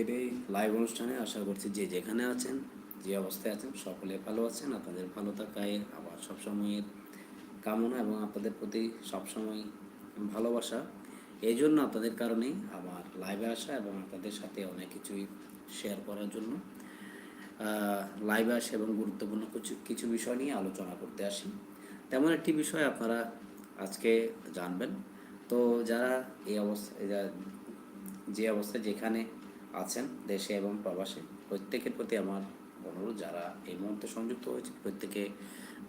এই লাইভ অনুষ্ঠানে আশা করছি যে যেখানে আছেন, যে অবস্থায় আছেন, সকলে ভালো আছেন, আপনাদের ভালো থাকায় আবার সবসময়ের কামনা এবং আপনাদের প্রতি সবসময় ভালোবাসা। এই জন্য আপনাদের কারণেই আমার লাইভে আসা এবং আপনাদের সাথে অনেক কিছুই শেয়ার করার জন্য লাইভে আসে এবং গুরুত্বপূর্ণ কিছু কিছু বিষয় নিয়ে আলোচনা করতে আসি। তেমন একটি বিষয় আপনারা আজকে জানবেন। তো যারা এই অবস্থায় যে অবস্থায় যেখানে আছেন দেশে এবং প্রবাসে। প্রত্যেকের প্রতি আমার অনুরোধ, যারা এই মুহূর্তে সংযুক্ত হয়েছে প্রত্যেকে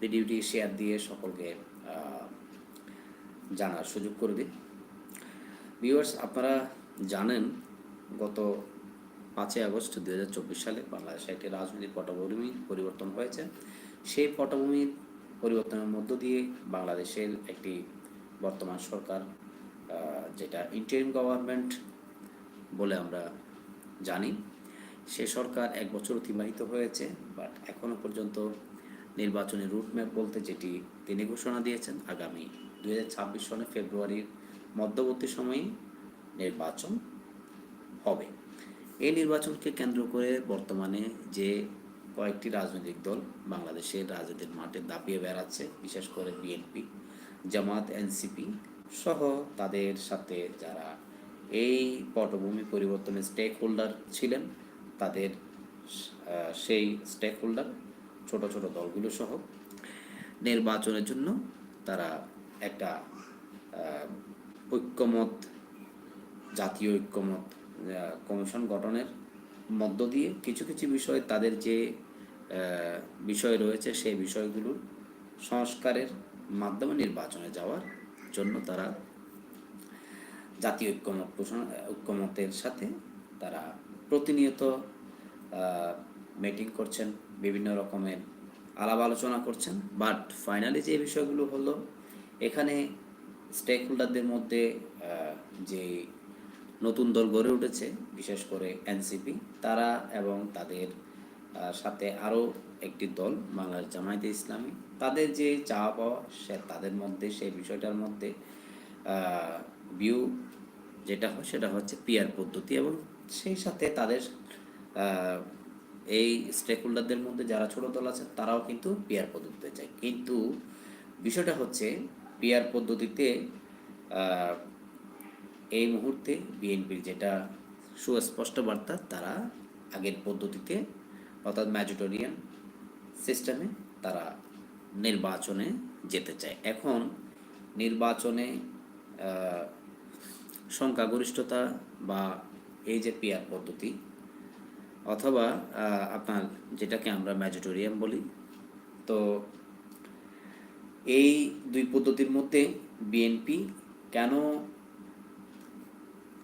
ভিডিওটি শেয়ার দিয়ে সকলকে জানার সুযোগ করে দিন। ভিউয়ার্স আপনারা জানেন, গত পাঁচই আগস্ট দু হাজার চব্বিশ সালে বাংলাদেশে একটি রাজনৈতিক পটভূমি পরিবর্তন হয়েছে। সেই পটভূমির পরিবর্তনের মধ্য দিয়ে বাংলাদেশের একটি বর্তমান সরকার যেটা ইন্টারিম গভর্নমেন্ট বলে আমরা জানি। সে সরকার এক বছর অতিবাহিত হয়েছে বাট এখনও পর্যন্ত নির্বাচনী রুটম্যাপ বলতে যেটি তিনি ঘোষণা দিয়েছেন, আগামী দুই হাজার ছাব্বিশ সনে ফেব্রুয়ারির মধ্যবর্তী সময়ে নির্বাচন হবে। এই নির্বাচনকে কেন্দ্র করে বর্তমানে যে কয়েকটি রাজনৈতিক দল বাংলাদেশের রাজনীতির মাঠে দাপিয়ে বেড়াচ্ছে, বিশেষ করে বিএনপি, জামাত, এনসিপি সহ তাদের সাথে যারা এই পটভূমি পরিবর্তনের স্টেক হোল্ডার ছিলেন তাদের সেই স্টেক হোল্ডার ছোট ছোট দলগুলো সহ। নির্বাচনের জন্য তারা একটা ঐক্যমত, জাতীয় ঐক্যমত কমিশন গঠনের মধ্য দিয়ে কিছু কিছু বিষয় তাদের যে বিষয় রয়েছে সেই বিষয়গুলোর সংস্কারের মাধ্যমে নির্বাচনে যাওয়ার জন্য তারা জাতীয় পোষণ ঐক্যমতের সাথে তারা প্রতিনিয়ত মিটিং করছেন, বিভিন্ন রকমের আলাপ আলোচনা করছেন। বাট ফাইনালি যে বিষয়গুলো হলো, এখানে স্টেক হোল্ডারদের মধ্যে যে নতুন দল গড়ে উঠেছে, বিশেষ করে এনসিপি তারা এবং তাদের সাথে আরও একটি দল বাংলাদেশ জামায়াতে ইসলামী, তাদের যে চাওয়া পাওয়া, সে তাদের মধ্যে সেই বিষয়টার মধ্যে ভিউ যেটা হয় সেটা হচ্ছে পিয়ার পদ্ধতি এবং সেই সাথে তাদের এই স্টেক হোল্ডারদের মধ্যে যারা ছোট দল আছে তারাও কিন্তু পিয়ার পদ্ধতিতে চায় কিন্তু বিষয়টা হচ্ছে পিয়ার পদ্ধতিতে এই মুহূর্তে বিএনপির যেটা সুস্পষ্ট বার্তা তারা আগের পদ্ধতিতে অর্থাৎ ম্যাজিটোরিয়ান সিস্টেমে তারা নির্বাচনে যেতে চায়। এখন নির্বাচনে সংখ্যাগরিষ্ঠতা বা এই যে পিয়ার পদ্ধতি অথবা আপনার যেটাকে আমরা ম্যাজিটোরিয়াম বলি। তো এই দুই পদ্ধতির মধ্যে বিএনপি কেন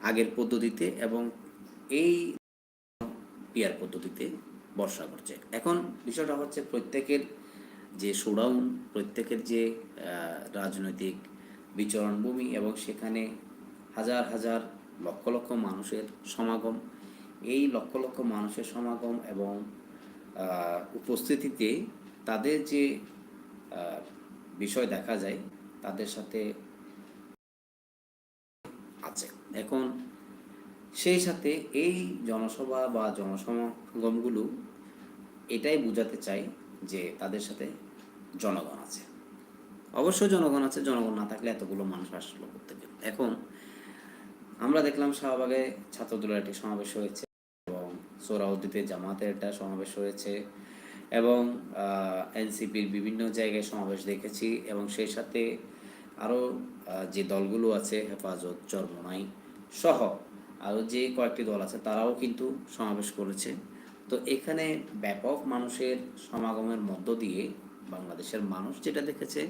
আগের পদ্ধতিতে এবং এই পিয়ার পদ্ধতিতে বর্ষা করছে? এখন বিষয়টা হচ্ছে প্রত্যেকের যে শোডাউন, প্রত্যেকের যে রাজনৈতিক বিচরণভূমি এবং সেখানে হাজার হাজার লক্ষ লক্ষ মানুষের সমাগম। এই লক্ষ লক্ষ মানুষের সমাগম এবং উপস্থিতিতে তাদের যে বিষয় দেখা যায়, তাদের সাথে আছে। এখন সেই সাথে এই জনসভা বা জনসমাগমগুলো এটাই বোঝাতে চাই যে তাদের সাথে জনগণ আছে। অবশ্যই জনগণ আছে, জনগণ না থাকলে এতগুলো মানুষ আসলো করতে এখন আমরা দেখলাম শাহবাগে ছাত্রদলের একটি সমাবেশ হয়েছে এবং সোরাউদ্দিতে জামাতের একটা সমাবেশ হয়েছে এবং এনসিপির বিভিন্ন জায়গায় সমাবেশ দেখেছি এবং সেই সাথে আরও যে দলগুলো আছে, হেফাজত, চরমনাই সহ আরও যে কয়েকটি দল আছে, তারাও কিন্তু সমাবেশ করেছে। তো এখানে ব্যাপক মানুষের সমাগমের মধ্য দিয়ে বাংলাদেশের মানুষ যেটা দেখেছে,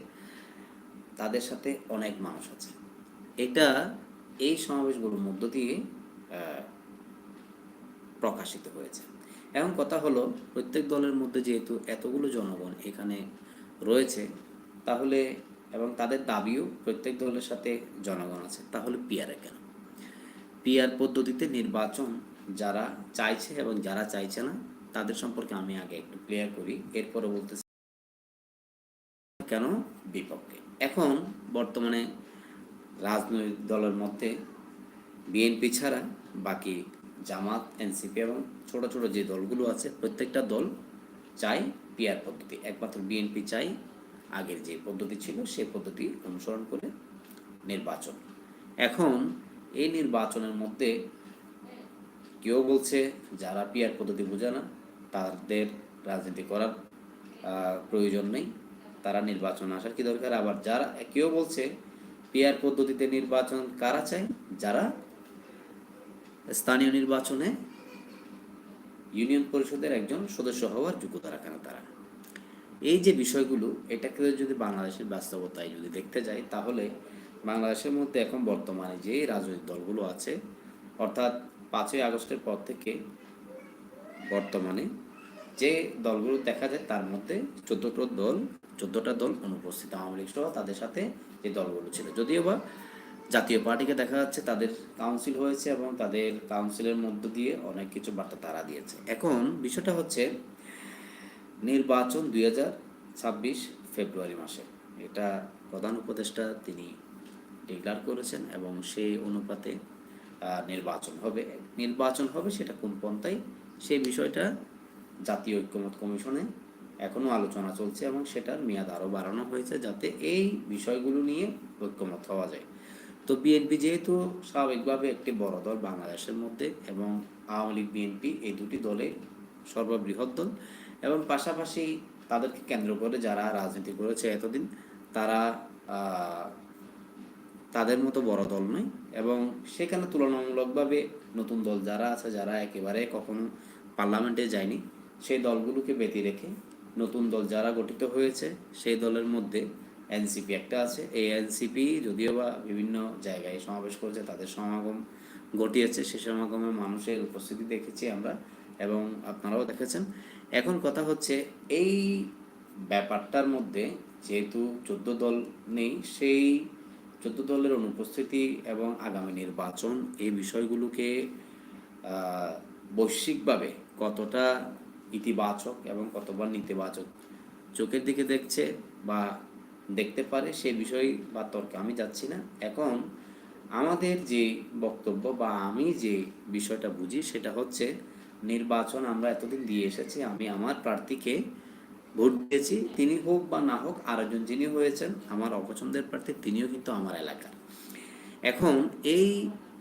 তাদের সাথে অনেক মানুষ আছে। এটা এই সমাবেশগুলোর মধ্য দিয়ে প্রকাশিত হয়েছে। এখন কথা হলো, প্রত্যেক দলের মধ্যে যেহেতু এতগুলো জনগণ এখানে রয়েছে, তাহলে এবং তাদের দাবিও প্রত্যেক দলের সাথে জনগণ আছে, তাহলে পিয়ারে কেন? পিয়ার পদ্ধতিতে নির্বাচন যারা চাইছে এবং যারা চাইছে না, তাদের সম্পর্কে আমি আগে একটু ক্লিয়ার করি, এরপরে বলতেছি কেন বিপক্ষে। এখন বর্তমানে রাজনৈতিক দলের মধ্যে বিএনপি ছাড়া বাকি জামাত, এনসিপি এবং ছোট ছোট যে দলগুলো আছে, প্রত্যেকটা দল চায় পিয়ার পদ্ধতি। একমাত্র বিএনপি চাই আগের যে পদ্ধতি ছিল, সেই পদ্ধতি অনুসরণ করে নির্বাচন। এখন এই নির্বাচনের মধ্যে কেউ বলছে যারা পিয়ার পদ্ধতি বোঝে না, তাদের রাজনীতি করার প্রয়োজন নেই। তারা নির্বাচন আসার কি দরকার? আবার যারা, কেউ বলছে পিয়ার পদ্ধতিতে নির্বাচন কারা চায়? যারা স্থানীয় নির্বাচনে ইউনিয়ন পরিষদের একজন সদস্য হওয়ার যোগ্যতা রাখে না তারা। এই যে বিষয়গুলো, এটাকে যদি বাংলাদেশের বাস্তবতায় যদি দেখতে যাই, তাহলে বাংলাদেশের মধ্যে এখন বর্তমানে যে রাজনৈতিক দলগুলো আছে, অর্থাৎ পাঁচই আগস্টের পর থেকে বর্তমানে যে দলগুলো দেখা যায়, তার মধ্যে চোদ্দটা দল চোদ্দটা দল অনুপস্থিত। আওয়ামী লীগ সহ তাদের সাথে যে দলগুলো ছিল। যদিও বা জাতীয় পার্টিকে দেখা যাচ্ছে তাদের কাউন্সিল হয়েছে এবং তাদের কাউন্সিলের মধ্য দিয়ে অনেক কিছু বার্তা তারা দিয়েছে। এখন বিষয়টা হচ্ছে নির্বাচন দুই হাজার ছাব্বিশ ফেব্রুয়ারি মাসে। এটা প্রধান উপদেষ্টা তিনি ডিক্লার করেছেন এবং সেই অনুপাতে নির্বাচন হবে। নির্বাচন হবে সেটা কোন পন্থায়? সেই বিষয়টা জাতীয় ঐক্যমত কমিশনে এখনও আলোচনা চলছে এবং সেটার মেয়াদ আরও বাড়ানো হয়েছে যাতে এই বিষয়গুলো নিয়ে ঐক্যমত হওয়া যায়। তো বিএনপি যেহেতু স্বাভাবিকভাবে একটি বড় দল বাংলাদেশের মধ্যে এবং আওয়ামী লীগ, বিএনপি এই দুটি দলে সর্ববৃহৎ দল এবং পাশাপাশি তাদেরকে কেন্দ্র করে যারা রাজনীতি করেছে এতদিন, তারা তাদের মতো বড় দল নয় এবং সেখানে তুলনামূলকভাবে নতুন দল যারা আছে, যারা একেবারে কখনো পার্লামেন্টে যায়নি, সেই দলগুলোকে ব্যতি রেখে নতুন দল যারা গঠিত হয়েছে, সেই দলের মধ্যে এনসিপি একটা আছে। এই এনসিপি যদিও বা বিভিন্ন জায়গায় সমাবেশ করেছে, তাদের সমাগম ঘটিয়েছে, সে সমাগমে মানুষের উপস্থিতি দেখেছি আমরা এবং আপনারাও দেখেছেন। এখন কথা হচ্ছে, এই ব্যাপারটার মধ্যে যেহেতু চোদ্দ দল নেই, সেই চোদ্দ দলের অনুপস্থিতি এবং আগামী নির্বাচন এই বিষয়গুলোকে বৈশ্বিকভাবে কতটা ইতিবাচক এবং কতবার নেতিবাচক। চোখের দিকে দেখছে বা দেখতে পারে সে বিষয় বা তর্কে আমি যাচ্ছি না। এখন আমাদের যে বক্তব্য বা আমি যে বিষয়টা বুঝি সেটা হচ্ছে, নির্বাচন আমরা এতদিন দিয়ে এসেছি, আমি আমার প্রার্থীকে ভোট দিয়েছি, তিনি হোক বা না হোক আরেকজন যিনি হয়েছেন, আমার অপছন্দের প্রার্থী, তিনিও কিন্তু আমার এলাকার। এখন এই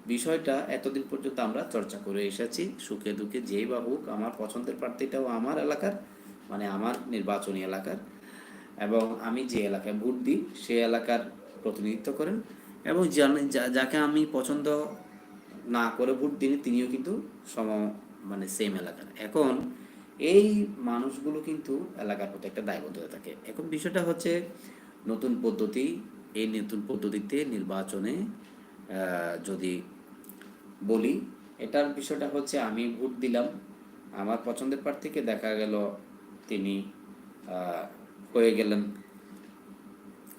বিষয়টা এতদিন পর্যন্ত আমরা চর্চা করে এসেছি। সুখে দুঃখে যেই বা হোক, আমার পছন্দের প্রার্থীটাও আমার এলাকার মানে আমার নির্বাচনী এলাকার। এবং আমি যে এলাকায় ভোট দিই, সে এলাকার প্রতিনিধিত্ব করেন। এবং যাকে আমি পছন্দ না করে ভোট দিই তিনিও কিন্তু সম মানে সেম এলাকার। এখন এই মানুষগুলো কিন্তু এলাকার প্রতি একটা দায়বদ্ধতা থাকে। এখন বিষয়টা হচ্ছে, নতুন পদ্ধতি, এই নতুন পদ্ধতিতে নির্বাচনে যদি বলি, এটার বিষয়টা হচ্ছে আমি ভোট দিলাম। আমার পছন্দের প্রার্থীকে দেখা গেল তিনি হয়ে গেলেন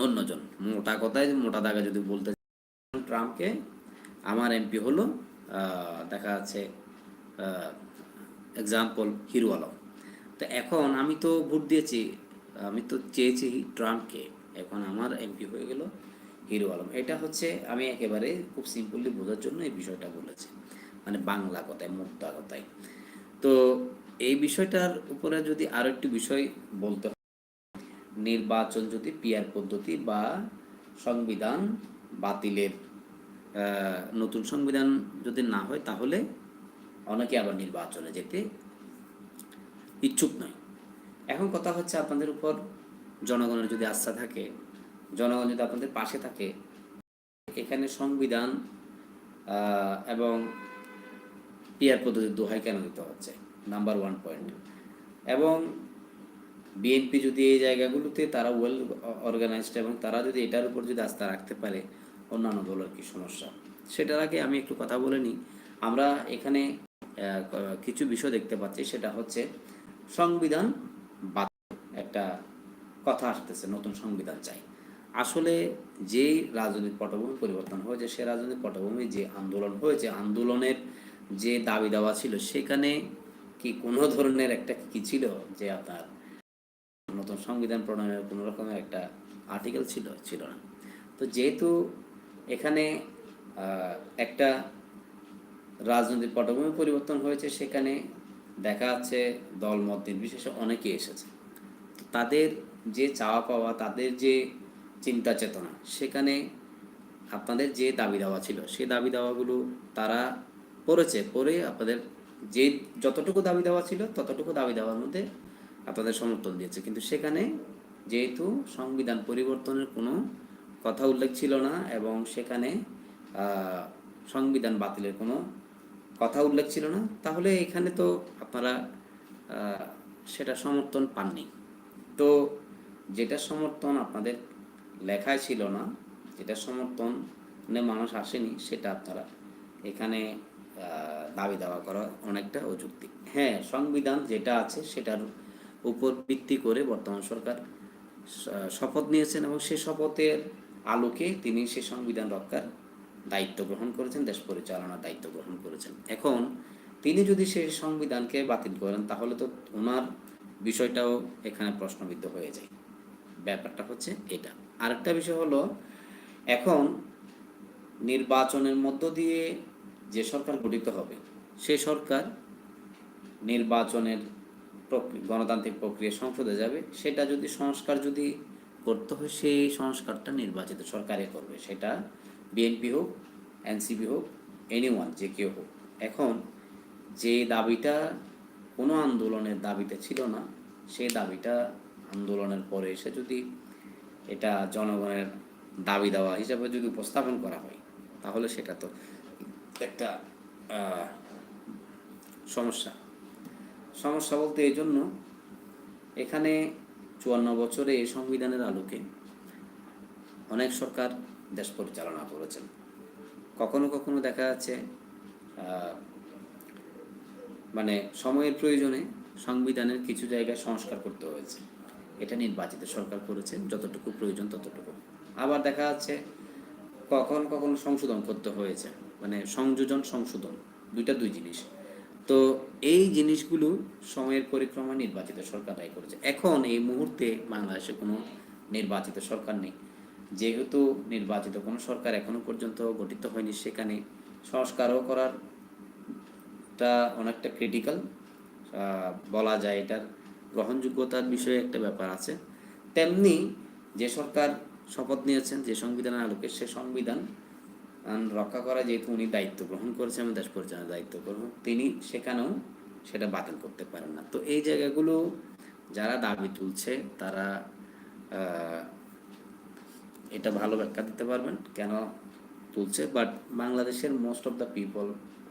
অন্যজন। মোটা কথায় মোটা দাগে যদি বলতে ট্রাম্পকে আমার এমপি হলো দেখা যাচ্ছে এক্সাম্পল হিরো আলম। তো এখন আমি তো ভোট দিয়েছি, আমি তো চেয়েছি ট্রাম্পকে। এখন আমার এমপি হয়ে গেল হিরো আলম। এটা হচ্ছে আমি একেবারে খুব সিম্পলি বোঝার জন্য এই বিষয়টা বলেছি। মানে বাংলা কথায় মুক্তা কথায়। তো এই বিষয়টার উপরে যদি আরও একটি বিষয় বলতে নির্বাচন যদি পিয়ার পদ্ধতি বা সংবিধান বাতিলের নতুন সংবিধান যদি না হয়, তাহলে অনেকে আবার নির্বাচনে যেতে ইচ্ছুক নয়। এখন কথা হচ্ছে আপনাদের উপর জনগণের যদি আস্থা থাকে জনগণ যদি আপনাদের পাশে থাকে, এখানে সংবিধান এবং পিয়ার পদ্ধতির দোহাই কেন দিতে হচ্ছে? নাম্বার ওয়ান পয়েন্ট এবং বিএনপি যদি এই জায়গাগুলোতে তারা ওয়েল অর্গানাইজড এবং তারা যদি এটার উপর যদি আস্থা রাখতে পারে, অন্যান্য দলের কি সমস্যা? সেটার আগে আমি একটু কথা বলে নিই। আমরা এখানে কিছু বিষয় দেখতে পাচ্ছি, সেটা হচ্ছে সংবিধান বাতিল। একটা কথা আসতেছে, নতুন সংবিধান চাই। আসলে যেই রাজনৈতিক পটভূমি পরিবর্তন হয়েছে, সে রাজনৈতিক পটভূমি যে আন্দোলন হয়েছে, আন্দোলনের যে দাবি দাওয়া ছিল, সেখানে কি কোনো ধরনের একটা কি ছিল যে আপনার নতুন সংবিধান প্রণয়নের কোনো রকমের একটা আর্টিকেল ছিল ছিল না। তো যেহেতু এখানে একটা রাজনৈতিক পটভূমি পরিবর্তন হয়েছে, সেখানে দেখা যাচ্ছে দল মত নির্বিশেষে অনেকে এসেছে। তাদের যে চাওয়া পাওয়া, তাদের যে চিন্তা চেতনা। সেখানে আপনাদের যে দাবি দাওয়া ছিল সেই দাবি দাওয়াগুলো তারা পড়েছে। পড়ে আপনাদের যে যতটুকু দাবি দেওয়া ছিল, ততটুকু দাবি দেওয়ার মধ্যে আপনাদের সমর্থন দিয়েছে। কিন্তু সেখানে যেহেতু সংবিধান পরিবর্তনের কোনো কথা উল্লেখ ছিল না এবং সেখানে সংবিধান বাতিলের কোনো কথা উল্লেখ ছিল না, তাহলে এখানে তো আপনারা সেটা সমর্থন পাননি। তো যেটা সমর্থন আপনাদের লেখায় ছিল না, যেটা সমর্থনে মানুষ আসেনি, সেটা আপনারা এখানে দাবি দাওয়া করা অনেকটা অযৌক্তিক। হ্যাঁ সংবিধান যেটা আছে সেটার উপর ভিত্তি করে বর্তমান সরকার শপথ নিয়েছেন এবং সেই শপথের আলোকে তিনি সে সংবিধান রক্ষার দায়িত্ব গ্রহণ করেছেন, দেশ পরিচালনার দায়িত্ব গ্রহণ করেছেন। এখন তিনি যদি সেই সংবিধানকে বাতিল করেন, তাহলে তো ওনার বিষয়টাও এখানে প্রশ্নবিদ্ধ হয়ে যায়। ব্যাপারটা হচ্ছে এটা। আরেকটা বিষয় হলো, এখন নির্বাচনের মধ্য দিয়ে যে সরকার গঠিত হবে, সে সরকার নির্বাচনের গণতান্ত্রিক প্রক্রিয়া সংসদে যাবে, সেটা যদি সংস্কার যদি করতে হয়, সেই সংস্কারটা নির্বাচিত সরকারে করবে। সেটা বিএনপি হোক, এনসিপি হোক এনিওয়ান যে কেউ হোক। এখন যে দাবিটা কোনো আন্দোলনের দাবিতে ছিল না সেই দাবিটা আন্দোলনের পরে এসে যদি এটা জনগণের দাবি দেওয়া হিসাবে যদি উপস্থাপন করা হয়, তাহলে সেটা তো একটা সমস্যা। সমস্যা বলতে এই জন্য এখানে চুয়ান্ন বছরে এই সংবিধানের আলোকে অনেক সরকার দেশ পরিচালনা করেছেন। কখনো কখনো দেখা যাচ্ছে মানে সময়ের প্রয়োজনে সংবিধানের কিছু জায়গায় সংস্কার করতে হয়েছে। এটা নির্বাচিত সরকার করেছে, যতটুকু প্রয়োজন ততটুকু। আবার দেখা যাচ্ছে কখন কখন সংশোধন করতে হয়েছে মানে সংযোজন সংশোধন, দুইটা দুই জিনিস। তো এই জিনিসগুলো সময়ের পরিক্রমা নির্বাচিত সরকার দায়ী করেছে। এখন এই মুহূর্তে বাংলাদেশে কোনো নির্বাচিত সরকার নেই। যেহেতু নির্বাচিত কোনো সরকার এখনও পর্যন্ত গঠিত হয়নি, সেখানে সংস্কারও করার টা অনেকটা ক্রিটিক্যাল বলা যায় এটার গ্রহণযোগ্যতার বিষয়ে একটা ব্যাপার আছে। তেমনি যে সরকার শপথ নিয়েছেন, যে সংবিধানের আলোকে সে সংবিধান রক্ষা করা যেহেতু উনি দায়িত্ব গ্রহণ করেছেন এবং দেশ পরিচালনার দায়িত্ব গ্রহণ তিনি সেখানেও সেটা বাতিল করতে পারেন না। তো এই জায়গাগুলো যারা দাবি তুলছে, তারা এটা ভালো ব্যাখ্যা দিতে পারবেন কেন তুলছে বাট বাংলাদেশের মোস্ট অফ দ্য পিপল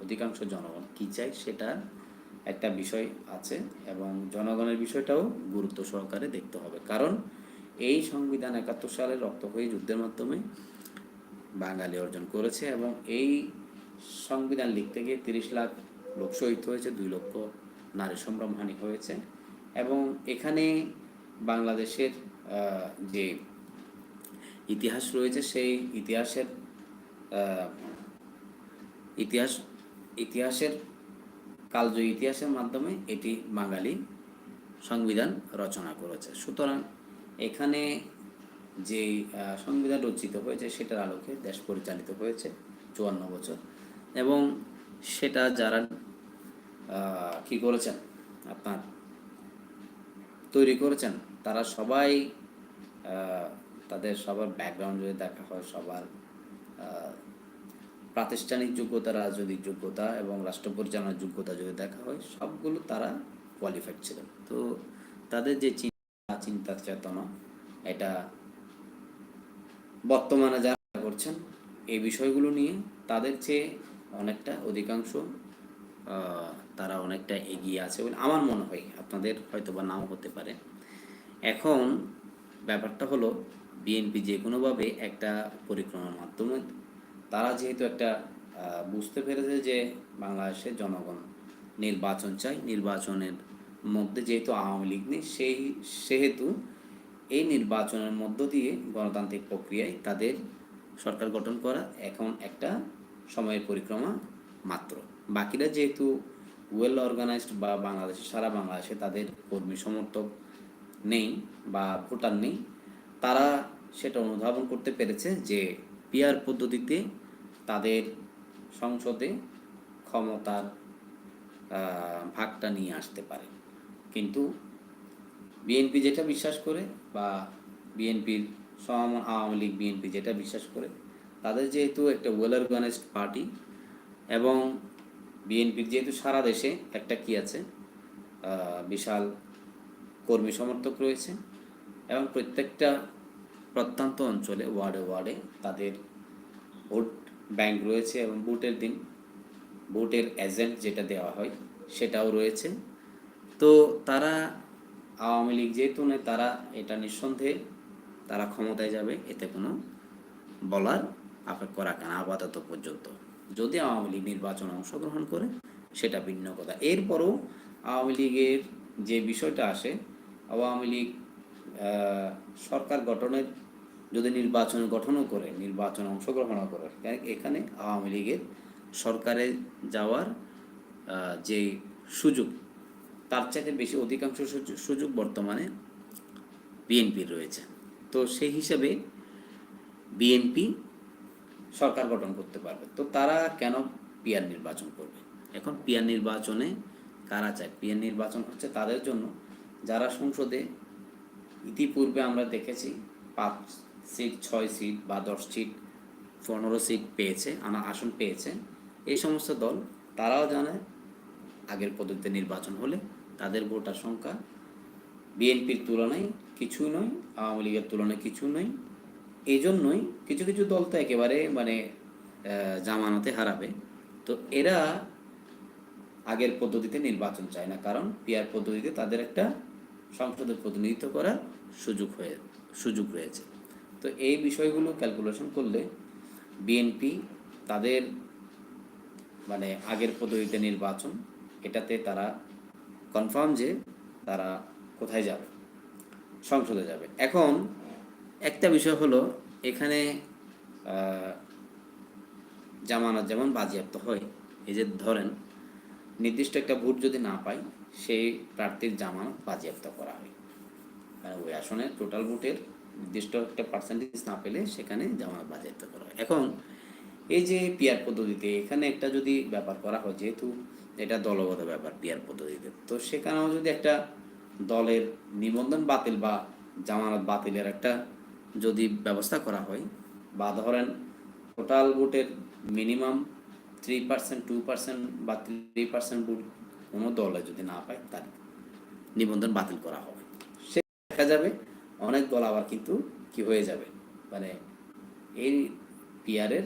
অধিকাংশ জনগণ কী চায় সেটা একটা বিষয় আছে এবং জনগণের বিষয়টাও গুরুত্ব সহকারে দেখতে হবে। কারণ এই সংবিধান একাত্তর সালে রক্তক্ষয়ী যুদ্ধের মাধ্যমে বাঙালি অর্জন করেছে এবং এই সংবিধান লিখতে গিয়ে তিরিশ লাখ লোক শহীদ হয়েছে, দুই লক্ষ নারী সম্ভ্রমহানি হয়েছে এবং এখানে বাংলাদেশের যে ইতিহাস রয়েছে সেই ইতিহাসের ইতিহাস, ইতিহাসের কালজয়ী ইতিহাসের মাধ্যমে এটি বাঙালি সংবিধান রচনা করেছে। সুতরাং এখানে যে সংবিধান রচিত হয়েছে সেটার আলোকে দেশ পরিচালিত হয়েছে চুয়ান্ন বছর। এবং সেটা যারা কি করেছেন? আপনার তৈরি করেছেন, তারা সবাই তাদের সবার ব্যাকগ্রাউন্ড যদি দেখা হয়, সবার প্রাতিষ্ঠানিক যোগ্যতা, রাজনৈতিক যোগ্যতা এবং রাষ্ট্র পরিচালনার যোগ্যতা যদি দেখা হয়, সবগুলো তারা কোয়ালিফাইড ছিলেন। তো তাদের যে চিন্তা চিন্তা চেতনা, এটা বর্তমানে যারা করছেন, এই বিষয়গুলো নিয়ে তাদের চেয়ে অনেকটা অধিকাংশ তারা অনেকটা এগিয়ে আছে বলে আমার মনে হয়। আপনাদের হয়তো বা নাও হতে পারে। এখন ব্যাপারটা হলো, বিএনপি যে কোনোভাবে একটা পরিক্রমার মাধ্যমে তারা যেহেতু একটা বুঝতে পেরেছে যে বাংলাদেশের জনগণ নির্বাচন চাই নির্বাচনের মধ্যে যেহেতু আওয়ামী লীগ নেই, সেই, সেহেতু এই নির্বাচনের মধ্য দিয়ে গণতান্ত্রিক প্রক্রিয়ায় তাদের সরকার গঠন করা এখন একটা সময়ের পরিক্রমা মাত্র। বাকিরা যেহেতু ওয়েল অর্গানাইজড বা বাংলাদেশে সারা বাংলাদেশে তাদের কর্মী সমর্থক নেই বা ভোটার নেই, তারা সেটা অনুধাবন করতে পেরেছে যে পিয়ার পদ্ধতিতে তাদের সংসদে ক্ষমতার ভাগটা নিয়ে আসতে পারে। কিন্তু বিএনপি যেটা বিশ্বাস করে বা বিএনপির সম, আওয়ামী লীগ বিএনপি যেটা বিশ্বাস করে, তাদের যেহেতু একটা ওয়েল অর্গানাইজড পার্টি এবং বিএনপির যেহেতু সারা দেশে একটা কি আছে বিশাল কর্মী সমর্থক রয়েছে এবং প্রত্যেকটা প্রত্যন্ত অঞ্চলে, ওয়ার্ডে ওয়ার্ডে তাদের ভোট ব্যাংক রয়েছে এবং ভোটের দিন ভোটের এজেন্ট যেটা দেওয়া হয়, সেটাও রয়েছে। তো তারা আওয়ামী লীগ যেহেতু নেই তারা এটা নিঃসন্দেহে তারা ক্ষমতায় যাবে, এতে কোনো বলার আপেক্ষ রাখে না, আপাতত পর্যন্ত। যদি আওয়ামী লীগ নির্বাচনে অংশগ্রহণ করে, সেটা ভিন্ন কথা। এরপরও আওয়ামী লীগের যে বিষয়টা আসে, আওয়ামী লীগ সরকার গঠনের যদি নির্বাচন গঠনও করে, নির্বাচনে অংশগ্রহণও করে এখানে আওয়ামী লীগের সরকারে যাওয়ার যে সুযোগ, তার চাইতে বেশি অধিকাংশ সুযোগ- বর্তমানে বিএনপির রয়েছে। তো সেই হিসাবে বিএনপি সরকার গঠন করতে পারবে। তো তারা কেন পিয়ার নির্বাচন করবে? এখন পিয়ার নির্বাচনে কারা চায়? পিয়ার নির্বাচন হচ্ছে তাদের জন্য। যারা সংসদে ইতিপূর্বে আমরা দেখেছি, পাঁচ সিট ছয় সিট বা দশ সিট পনেরো সিট পেয়েছে, আনা আসন পেয়েছে। এই সমস্ত দল, তারাও জানে আগের পদ্ধতিতে নির্বাচন হলে তাদের ভোটার সংখ্যা বিএনপির তুলনায় কিছুই নয়, আওয়ামী লীগের তুলনায় কিছু নয়। এই জন্যই কিছু কিছু দল তো একেবারে মানে জামানতে হারাবে। তো এরা আগের পদ্ধতিতে নির্বাচন চায় না, কারণ পিয়ার পদ্ধতিতে তাদের একটা সংসদের প্রতিনিধিত্ব করার সুযোগ হয়ে সুযোগ রয়েছে। তো এই বিষয়গুলো ক্যালকুলেশন করলে বিএনপি তাদের মানে আগের পদ্ধতিতে নির্বাচন, এটাতে তারা কনফার্ম যে তারা কোথায় যাবে, সংসদে যাবে। এখন একটা বিষয় হলো, এখানে জামানত যেমন বাজেয়াপ্ত হয়, এই যে ধরেন নির্দিষ্ট একটা ভোট যদি না পায়, সেই প্রার্থীর জামানত বাজেয়াপ্ত করা হয়। মানে ওই আসনে টোটাল ভোটের নির্দিষ্ট একটা পার্সেন্টেজ না পেলে সেখানে জামানত বাজেয়াপ্ত করা হয়। এখন, এই যে পিয়ার পদ্ধতিতে, এখানে একটা যদি ব্যাপার করা হয়, যেহেতু এটা দলগত ব্যাপার পিয়ার পদ্ধতিতে, তো সেখানেও যদি একটা দলের নিবন্ধন বাতিল বা জামানত বাতিলের একটা যদি ব্যবস্থা করা হয়, বা ধরেন টোটাল ভোটের minimum three percent two percent বা থ্রি পার্সেন্ট ভোট কোনো দলে যদি না পায়, তার নিবন্ধন বাতিল করা হবে। সে দেখা যাবে অনেক দল আবার কিন্তু কি হয়ে যাবে? মানে এই পিয়ারের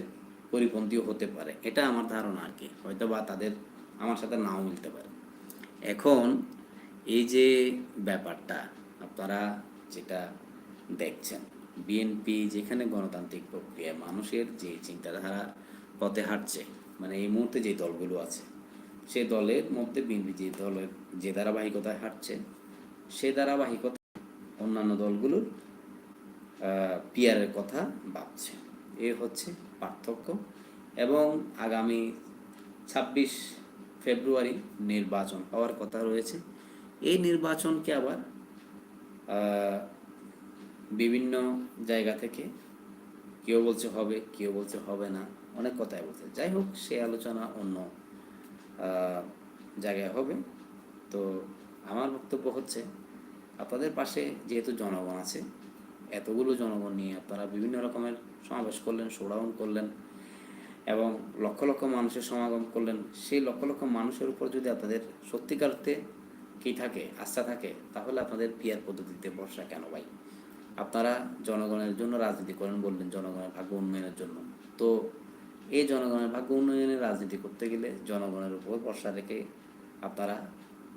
পরিপন্থীও হতে পারে। এটা আমার ধারণা আর কি। হয়তো বা তাদের আমার সাথে নাও মিলতে পারে। এখন এই যে ব্যাপারটা, আপনারা যেটা দেখছেন বিএনপি যেখানে গণতান্ত্রিক প্রক্রিয়া, মানুষের যে চিন্তাধারা পথে হাঁটছে মানে এই মুহূর্তে যে দলগুলো আছে, সে দলের মধ্যে বিএনপি যে দলের যে ধারাবাহিকতায় হাঁটছে, সে ধারাবাহিকতা অন্যান্য দলগুলোর পিয়ারের কথা ভাবছে। এ হচ্ছে পার্থক্য এবং আগামী ছাব্বিশ ফেব্রুয়ারি নির্বাচন হওয়ার কথা রয়েছে। এই নির্বাচনকে আবার বিভিন্ন জায়গা থেকে কেউ বলছে হবে, কেউ বলছে হবে না, অনেক কথাই বলছে। যাই হোক, সে আলোচনা অন্য জায়গায় হবে। তো আমার বক্তব্য হচ্ছে আপনাদের পাশে যেহেতু জনগণ আছে, এতগুলো জনগণ নিয়ে আপনারা বিভিন্ন রকমের সমাবেশ করলেন শোডাউন করলেন এবং লক্ষ লক্ষ মানুষের সমাগম করলেন। সেই লক্ষ লক্ষ মানুষের উপর যদি আপনাদের সত্যিকারতে কি থাকে, আস্থা থাকে, তাহলে আপনাদের পিয়ার পদ্ধতিতে ভরসা কেন ভাই? আপনারা জনগণের জন্য রাজনীতি করেন বললেন, জনগণের ভাগ্য উন্নয়নের জন্য। তো এই জনগণের ভাগ্য উন্নয়নের রাজনীতি করতে গেলে জনগণের উপর ভরসা রেখে আপনারা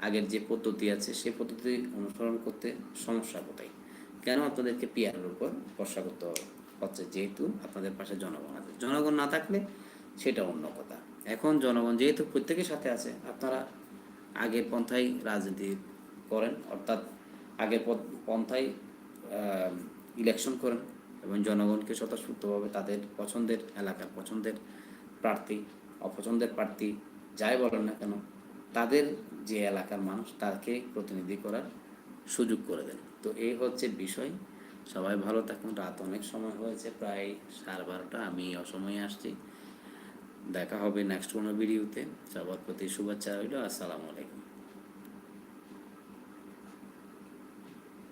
আগের যে পদ্ধতি আছে, সেই পদ্ধতি অনুসরণ করতে সমস্যা কোথায়? কেন আপনাদেরকে পিয়ারের উপর ভরসা করতে হচ্ছে যেহেতু আপনাদের পাশে জনগণ আছে। জনগণ না থাকলে সেটা অন্য কথা। এখন জনগণ যেহেতু প্রত্যেকের সাথে আছে, আপনারা আগের পন্থায় রাজনীতি করেন, অর্থাৎ আগের পন্থায় ইলেকশন করেন এবং জনগণকে স্বতঃস্ফূর্তভাবে তাদের পছন্দের এলাকার পছন্দের প্রার্থী, অপছন্দের প্রার্থী, যাই বলেন না কেন তাদের যে এলাকার মানুষ তাকে প্রতিনিধি করার সুযোগ করে দেন। তো এই হচ্ছে বিষয়। সবাই ভালো থাকুন। রাত অনেক সময় হয়েছে, প্রায় সাড়ে বারোটা। আমি অসময়ে আসছি। দেখা হবে নেক্সট কোনো ভিডিওতে সবার প্রতি শুভেচ্ছা রইল। আসসালামু আলাইকুম।